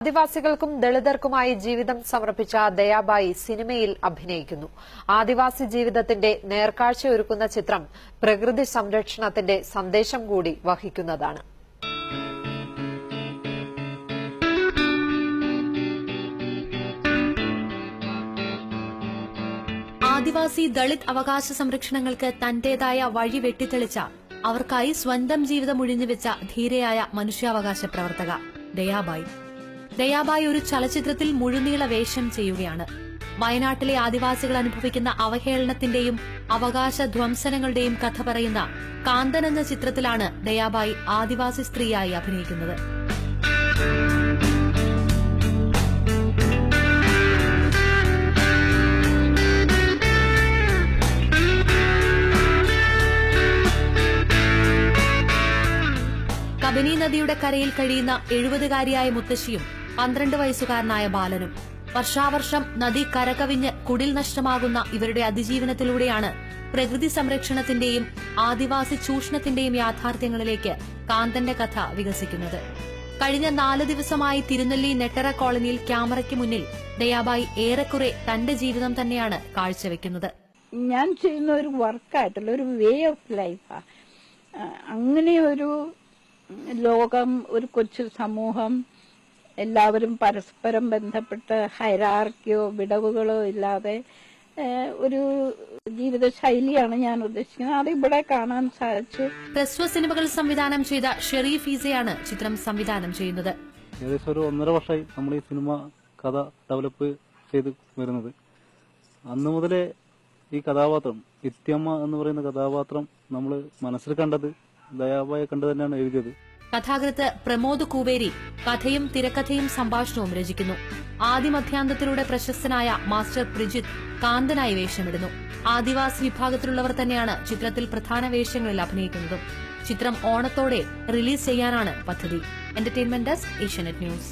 ആദിവാസികൾക്കും ദളിതർക്കുമായി ജീവിതം സമർപ്പിച്ച ദയാബായി സിനിമയിൽ അഭിനയിക്കുന്നു. ആദിവാസി ജീവിതത്തിന്റെ നേർക്കാഴ്ചയൊരുക്കുന്ന ചിത്രം പ്രകൃതി സംരക്ഷണത്തിന്റെ സന്ദേശം കൂടി വഹിക്കുന്നതാണ്. ആദിവാസി ദളിത് അവകാശ സംരക്ഷണങ്ങൾക്ക് തന്റേതായ വഴി വെട്ടിത്തെളിച്ച അവർക്കായി സ്വന്തം ജീവിതം ഒഴിഞ്ഞുവെച്ച ധീരയായ മനുഷ്യാവകാശ പ്രവർത്തക ദയാബായി. ദയാബായി ഒരു ചലച്ചിത്രത്തിൽ മുഴുനീള വേഷം ചെയ്യുകയാണ്. വയനാട്ടിലെ ആദിവാസികൾ അനുഭവിക്കുന്ന അവഹേളനത്തിന്റെയും അവകാശ ധ്വംസനങ്ങളുടെയും കഥ പറയുന്ന കാന്തൻ എന്ന ചിത്രത്തിലാണ് ദയാബായി ആദിവാസി സ്ത്രീയായി അഭിനയിക്കുന്നത്. കബനി നദിയുടെ കരയിൽ കഴിയുന്ന എഴുപതുകാരിയായ മുത്തശ്ശിയും പന്ത്രണ്ട് വയസ്സുകാരനായ ബാലനും വർഷാവർഷം നദി കരകവിഞ്ഞ് കുടിൽ നഷ്ടമാകുന്ന ഇവരുടെ അതിജീവനത്തിലൂടെയാണ് പ്രകൃതി സംരക്ഷണത്തിന്റെയും ആദിവാസി ചൂഷണത്തിന്റെയും യാഥാർത്ഥ്യങ്ങളിലേക്ക് കാന്തന്റെ കഥ വികസിക്കുന്നത്. കഴിഞ്ഞ നാല് ദിവസമായി തിരുനെല്ലി നെട്ടറ കോളനിയിൽ ക്യാമറയ്ക്ക് മുന്നിൽ ദയാബായി ഏറെക്കുറെ തന്റെ ജീവിതം തന്നെയാണ് കാഴ്ചവെക്കുന്നത്. ഞാൻ ചെയ്യുന്ന ഒരു വർക്കായിട്ടുള്ള ഒരു വേ ഓഫ് ലൈഫാ. അങ്ങനെ ഒരു ലോകം ഒരു കൊച്ചു സമൂഹം എല്ലാവരും പരസ്പരം ബന്ധപ്പെട്ട് ഹൈറാർക്കിയോ വിടവുകളോ ഇല്ലാതെ ഒരു ജീവിത ശൈലിയാണ് ഞാൻ ഉദ്ദേശിക്കുന്നത്. അത് ഇവിടെ കാണാൻ സാധിച്ചു. ഹ്രസ്വ സിനിമകൾ സംവിധാനം ചെയ്ത ഷെറീഫ് ഈസയാണ് ചിത്രം സംവിധാനം ചെയ്യുന്നത്. ഏകദേശം ഒരു ഒന്നര വർഷമായി നമ്മൾ ഈ സിനിമ കഥ ഡെവലപ്പ് ചെയ്ത് വരുന്നത്. അന്ന് മുതലേ ഈ കഥാപാത്രം ഇത്യമ്മ എന്ന് പറയുന്ന കഥാപാത്രം നമ്മൾ മനസ്സിൽ കണ്ടത് ദയാബായെ കണ്ടു തന്നെയാണ് എഴുതിയത്. കഥാകൃത്ത് പ്രമോദ് കൂവേരി കഥയും തിരക്കഥയും സംഭാഷണവും രചിക്കുന്നു. ആദിമധ്യാന്തത്തിലൂടെ പ്രശസ്തനായ മാസ്റ്റർ പ്രിജിത്ത് കാന്തനായി വേഷമിടുന്നു. ആദിവാസി വിഭാഗത്തിലുള്ളവർ തന്നെയാണ് ചിത്രത്തിൽ പ്രധാന വേഷങ്ങളിൽ അഭിനയിക്കുന്നതും. ചിത്രം ഓണത്തോടെ റിലീസ് ചെയ്യാനാണ് പദ്ധതി. Entertainment desk Asianet news